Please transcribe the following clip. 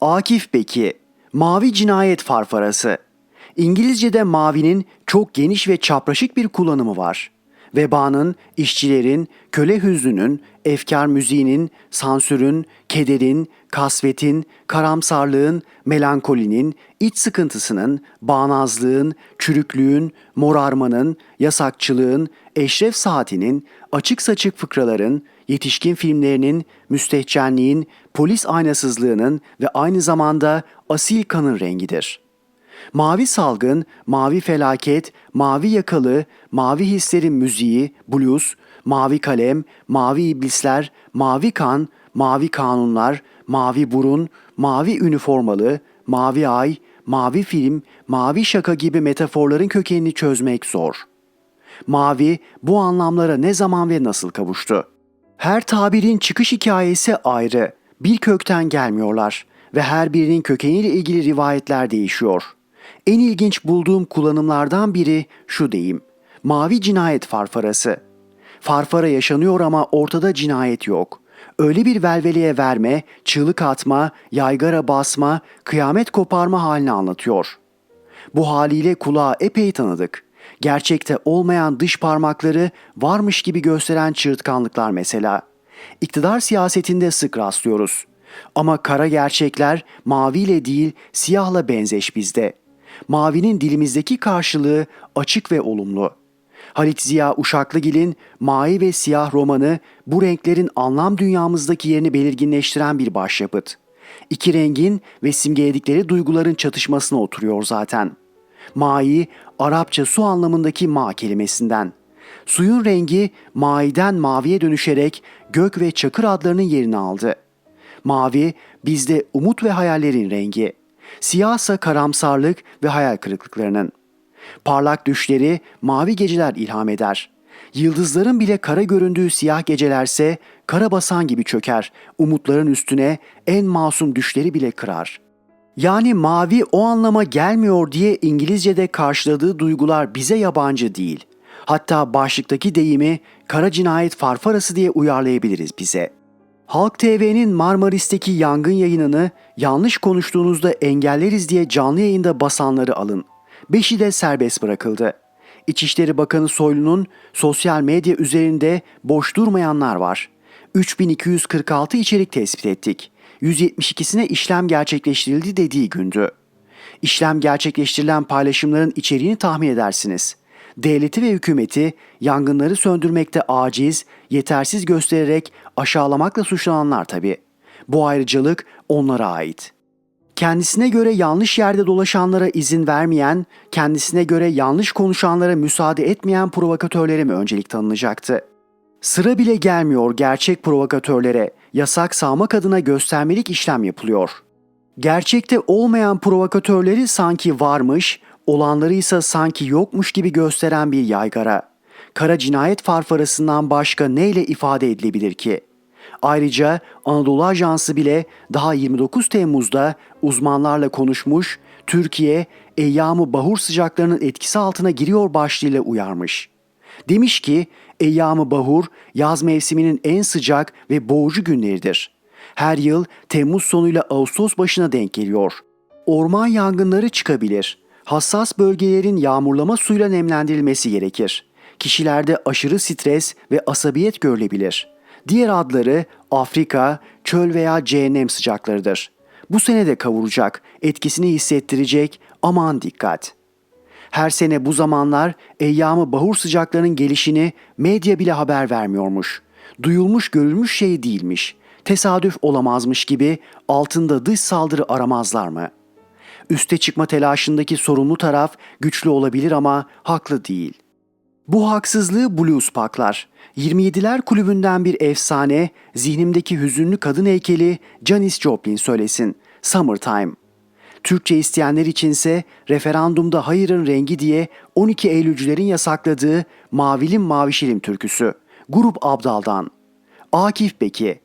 Akif Beki, Mavi Cinayet Farfarası. İngilizce'de mavinin çok geniş ve çapraşık bir kullanımı var. Vebanın, işçilerin, köle hüznünün, efkar müziğinin, sansürün, kederin, kasvetin, karamsarlığın, melankolinin, iç sıkıntısının, bağnazlığın, çürüklüğün, morarmanın, yasakçılığın, eşref saatinin, açık saçık fıkraların, yetişkin filmlerinin, müstehcenliğin, polis aynasızlığının ve aynı zamanda asil kanın rengidir.'' Mavi salgın, mavi felaket, mavi yakalı, mavi hislerin müziği, blues, mavi kalem, mavi iblisler, mavi kan, mavi kanunlar, mavi burun, mavi üniformalı, mavi ay, mavi film, mavi şaka gibi metaforların kökenini çözmek zor. Mavi bu anlamlara ne zaman ve nasıl kavuştu? Her tabirin çıkış hikayesi ayrı. Bir kökten gelmiyorlar ve her birinin kökeniyle ilgili rivayetler değişiyor. En ilginç bulduğum kullanımlardan biri şu deyim. Mavi cinayet farfarası. Farfara yaşanıyor ama ortada cinayet yok. Öyle bir velveleye verme, çığlık atma, yaygara basma, kıyamet koparma halini anlatıyor. Bu haliyle kulağa epey tanıdık. Gerçekte olmayan dış parmakları varmış gibi gösteren çığırtkanlıklar mesela. İktidar siyasetinde sık rastlıyoruz. Ama kara gerçekler maviyle değil siyahla benzeş bizde. Mavinin dilimizdeki karşılığı açık ve olumlu. Halit Ziya Uşaklıgil'in Mavi ve Siyah romanı bu renklerin anlam dünyamızdaki yerini belirginleştiren bir başyapıt. İki rengin ve simgeledikleri duyguların çatışmasına oturuyor zaten. Mai, Arapça su anlamındaki ma kelimesinden. Suyun rengi maiden maviye dönüşerek gök ve çakır adlarının yerini aldı. Mavi bizde umut ve hayallerin rengi. Siyahsa karamsarlık ve hayal kırıklıklarının. Parlak düşleri mavi geceler ilham eder. Yıldızların bile kara göründüğü siyah gecelerse kara basan gibi çöker. Umutların üstüne en masum düşleri bile kırar. Yani mavi o anlama gelmiyor diye İngilizce'de karşıladığı duygular bize yabancı değil. Hatta başlıktaki deyimi kara cinayet farfarası diye uyarlayabiliriz bize. Halk TV'nin Marmaris'teki yangın yayınını yanlış konuştuğunuzda engelleriz diye canlı yayında basanları alın. Beşi de serbest bırakıldı. İçişleri Bakanı Soylu'nun sosyal medya üzerinde boş durmayanlar var. 3246 içerik tespit ettik. 172'sine işlem gerçekleştirildi dediği gündü. İşlem gerçekleştirilen paylaşımların içeriğini tahmin edersiniz. Devleti ve hükümeti yangınları söndürmekte aciz, yetersiz göstererek aşağılamakla suçlananlar tabii. Bu ayrıcalık onlara ait. Kendisine göre yanlış yerde dolaşanlara izin vermeyen, kendisine göre yanlış konuşanlara müsaade etmeyen provokatörlere mi öncelik tanınacaktı? Sıra bile gelmiyor gerçek provokatörlere, yasak sağmak adına göstermelik işlem yapılıyor. Gerçekte olmayan provokatörleri sanki varmış, olanları ise sanki yokmuş gibi gösteren bir yaygara. Kara cinayet farfarasından başka neyle ifade edilebilir ki? Ayrıca Anadolu Ajansı bile daha 29 Temmuz'da uzmanlarla konuşmuş, Türkiye eyyamı bahur sıcaklarının etkisi altına giriyor başlığıyla uyarmış. Demiş ki eyyamı bahur yaz mevsiminin en sıcak ve boğucu günleridir. Her yıl Temmuz sonuyla Ağustos başına denk geliyor. Orman yangınları çıkabilir. Hassas bölgelerin yağmurlama suyla nemlendirilmesi gerekir. Kişilerde aşırı stres ve asabiyet görülebilir. Diğer adları Afrika, çöl veya cehennem sıcaklarıdır. Bu sene de kavuracak, etkisini hissettirecek, aman dikkat. Her sene bu zamanlar eyyamı bahur sıcaklarının gelişini medya bile haber vermiyormuş. Duyulmuş görülmüş şey değilmiş. Tesadüf olamazmış gibi altında dış saldırı aramazlar mı? Üste çıkma telaşındaki sorumlu taraf güçlü olabilir ama haklı değil. Bu haksızlığı blues paklar. 27'ler kulübünden bir efsane, zihnimdeki hüzünlü kadın heykeli Janis Joplin söylesin. Summertime. Türkçe isteyenler içinse referandumda hayırın rengi diye 12 Eylülcülerin yasakladığı Mavilim Mavişilim türküsü. Grup Abdal'dan. Akif Beki